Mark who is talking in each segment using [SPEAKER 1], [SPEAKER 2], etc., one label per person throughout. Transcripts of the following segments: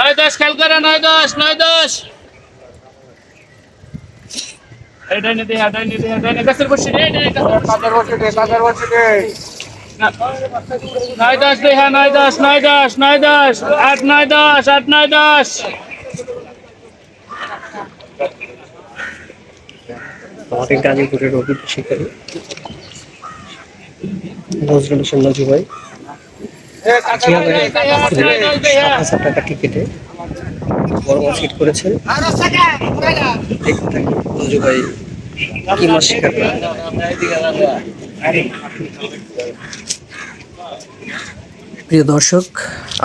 [SPEAKER 1] নয় দশ খেয়াল করে নয় দশ নয় দশ। বসে রে ডাইনে গাছের বসে নয় দশ নয় দশ নয় দশ নয় দশ আট নয় দশ আট নয় দশ।
[SPEAKER 2] আমাদের গাজীপুরের অভিজ্ঞ শিকারী নজরুল হোসেন নজু ভাই। প্রিয় দর্শক,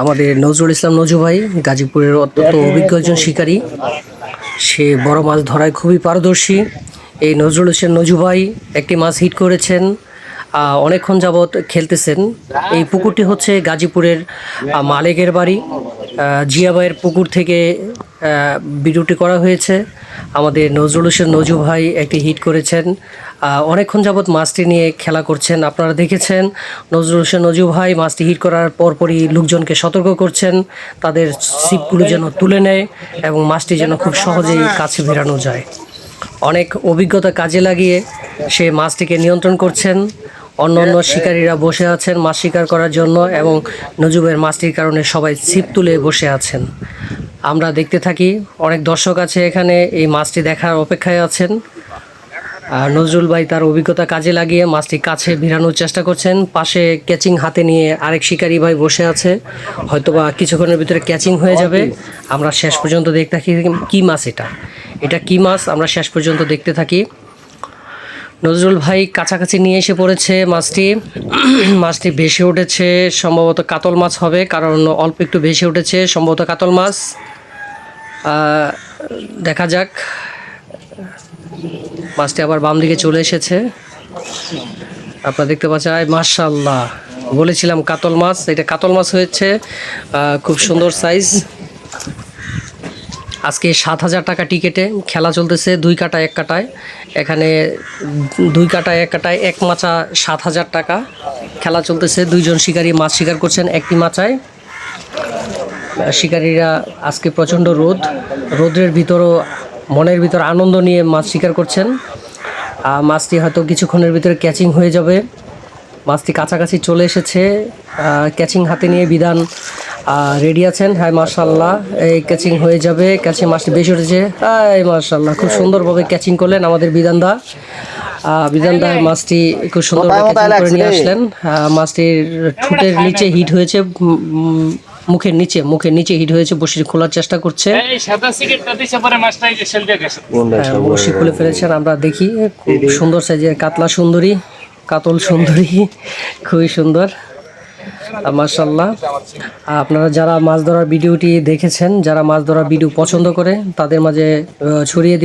[SPEAKER 2] আমাদের নজরুল ইসলাম নজু ভাই গাজীপুরের অত্যন্ত অভিজ্ঞ একজন শিকারী। সে বড় মাছ ধরায় খুবই পারদর্শী। এই নজরুল হোসেন নজু ভাই একটি মাছ হিট করেছেন। অনেকক্ষণ যাবৎ খেলতেছেন। এই পুকুরটি হচ্ছে গাজীপুরের মালেকের বাড়ি। জিয়াবাইয়ের পুকুর থেকে ভিডিওটি করা হয়েছে। আমাদের নজরুল হোসেন নজু ভাই একটি হিট করেছেন। অনেকক্ষণ যাবৎ মাছটি নিয়ে খেলা করছেন। আপনারা দেখেছেন, নজরুল হোসেন নজু ভাই মাছটি হিট করার পরপরই লোকজনকে সতর্ক করছেন। তাদের ছিপগুলো যেন তুলে নেয় এবং মাছটি যেন খুব সহজেই কাছে ভেরানো যায়। অনেক অভিজ্ঞতা কাজে লাগিয়ে সে মাছটিকে নিয়ন্ত্রণ করছেন। অন্য অন্য শিকারীরা বসে আছেন, মাছ শিকার করার জন্য এবং নজুবের মাছটির কারণে সবাই ছিপ তুলে বসে আছেন। আমরা দেখতে থাকি, অনেক দর্শক আছে এখানে, এই মাছটি দেখার অপেক্ষায় আছেন। আর নজরুল ভাই তার অভিজ্ঞতা কাজে লাগিয়ে মাছটি কাছে ভিড়ানোর চেষ্টা করছেন। পাশে ক্যাচিং হাতে নিয়ে আরেক শিকারী ভাই বসে আছে। হয়তোবা কিছুক্ষণের ভিতরে ক্যাচিং হয়ে যাবে। আমরা শেষ পর্যন্ত দেখতে থাকি কী মাছ এটা। এটা কী মাছ? আমরা শেষ পর্যন্ত দেখতে থাকি। নজরুল ভাই কাছাকাছি নিয়ে এসে পড়েছে মাছটি। মাছটি ভেসে উঠেছে, সম্ভবত কাতল মাছ হবে, কারণ অল্প একটু ভেসে উঠেছে, সম্ভবত কাতল মাছ। দেখা যাক। মাছটি আবার বাম দিকে চলে এসেছে। আপনারা দেখতে পাচ্ছেন মার্শাল্লাহ বলেছিলাম কাতল মাছ, এটা কাতল মাছ হয়েছে। খুব সুন্দর সাইজ আজকে সাত হাজার টাকা টিকেটে খেলা চলতেছে দুই কাটা, এক কাটায়। এখানে দুই কাটা এক কাটায়, এক মাচা সাত হাজার টাকা। খেলা চলতেছে, দুইজন শিকারী মাছ শিকার করছেন একটি মাচায়। শিকারীরা আজকে প্রচণ্ড রোদ। রোদের ভিতরও, মনের ভিতর আনন্দ নিয়ে মাছ শিকার করছেন। মাছটি হয়তো কিছুক্ষণের ভিতরে ক্যাচিং হয়ে যাবে। মাছটি কাছাকাছি চলে এসেছে। ক্যাচিং হাতে নিয়ে বিধান রেডি আছেন? হ্যাঁ মার্শাল্লাহ এই ক্যাচিং হয়ে যাবে। ক্যাচিং মাছটি বেশি উঠেছে। হ্যাঁ মার্শাল্লাহ খুব সুন্দরভাবে ক্যাচিং করলেন আমাদের বিধানদা। বিধানদা মাছটি খুব সুন্দরভাবে ক্যাচিং করে নিয়ে আসলেন। আহ, মাছটির ঠোঁটের নিচে হিট হয়েছে মুখের নিচে মুখের নিচে হিট হয়েছে বসে খোলার চেষ্টা করছে। হ্যাঁ, বড়শি খুলে ফেলেছেন আমরা দেখি। খুব সুন্দর সাইজের কাতলা সুন্দরী কাতল সুন্দরী খুবই সুন্দর। মার্শাল্লাহ আপনারা যারা মাছ ধরার ভিডিওটি দেখেছেন, যারা মাছ ধরার ভিডিও পছন্দ করে, তাদের মাঝে ছড়িয়ে